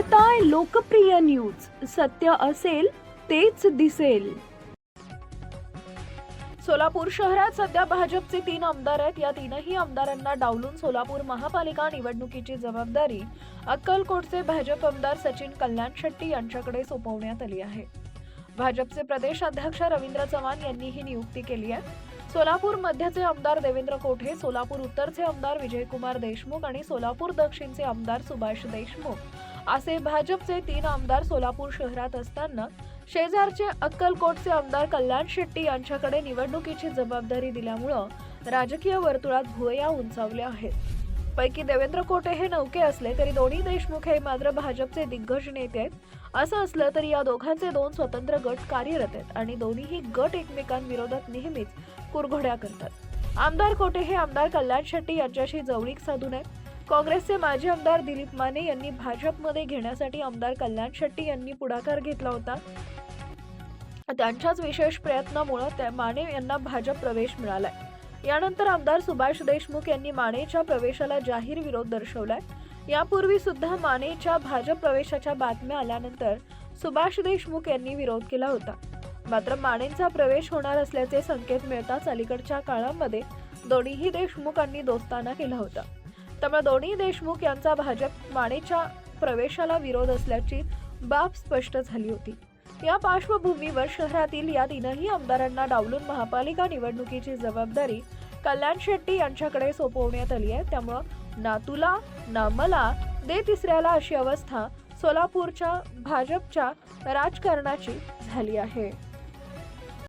काय लोकप्रिय न्यूज. सत्य असेल तेच दिसेल. सोलापूर शहरात सध्या भाजपचे तीन आमदार आहेत. या तीनही आमदारांना डावलून सोलापूर महापालिका निवडणुकीची जबाबदारी अक्कलकोटचे भाजप आमदार सचिन कल्याण शेट्टी यांच्याकडे सोपवण्यात आली आहे. भाजपचे प्रदेश अध्यक्ष रवींद्र चव्हाण यांनी ही नियुक्ती केली आहे. सोलापूर मध्यचे आमदार देवेंद्र कोठे सोलापूर उत्तरचे आमदार विजयकुमार देशमुख आणि सोलापूर दक्षिणचे आमदार सुभाष देशमुख. असे भाजपचे तीन आमदार सोलापूर शहरात असताना शेजारचे अक्कलकोटचे आमदार कल्याण शेट्टी यांच्याकडे निवडणुकीची जबाबदारी दिल्यामुळं राजकीय वर्तुळात भुवया उंचावल्या आहेत. पैकी देवेंद्र कोटे हे नौके असले तरी दोन्ही देशमुख हे मात्र भाजपचे दिग्गज नेते आहेत. असं असलं तरी या दोघांचे दोन स्वतंत्र गट कार्यरत आहेत आणि दोन्हीही गट एकमेकांविरोधात नेहमीच कुरघोड्या करतात. आमदार कोटे हे आमदार कल्याण शेट्टी यांच्याशी जवळीक साधून आहेत. काँग्रेसचे माजी आमदार दिलीप माने यांनी भाजपमध्ये घेण्यासाठी आमदार कल्याण शेट्टी यांनी पुढाकार घेतला होता. त्यांच्याच विशेष प्रयत्नामुळे त्या माने यांना भाजप प्रवेश मिळालाय. यानंतर आमदार सुभाष देशमुख यांनी मानेच्या प्रवेशाला जाहीर विरोध दर्शवलाय. यापूर्वी सुद्धा मानेच्या भाजप प्रवेशाच्या बातम्या आल्यानंतर सुभाष देशमुख यांनी विरोध केला होता. मात्र मानेंचा प्रवेश होणार असल्याचे संकेत मिळताच अलीकडच्या काळामध्ये दोन्हीही देशमुखांनी दोस्ताना केला होता. त्यामुळे दोन्ही देशमुख यांचा भाजप मानेच्या प्रवेशाला विरोध असल्याची बाब स्पष्ट झाली होती. या पार्श्वभूमीवर शहरातील या तीनही आमदारांना डावलून महापालिका निवडणुकीची जबाबदारी कल्याण शेट्टी यांच्याकडे सोपवण्यात आली आहे. त्यामुळं ना तुला ना मला दे तिसऱ्याला अशी अवस्था सोलापूरच्या भाजपच्या राजकारणाची झाली आहे.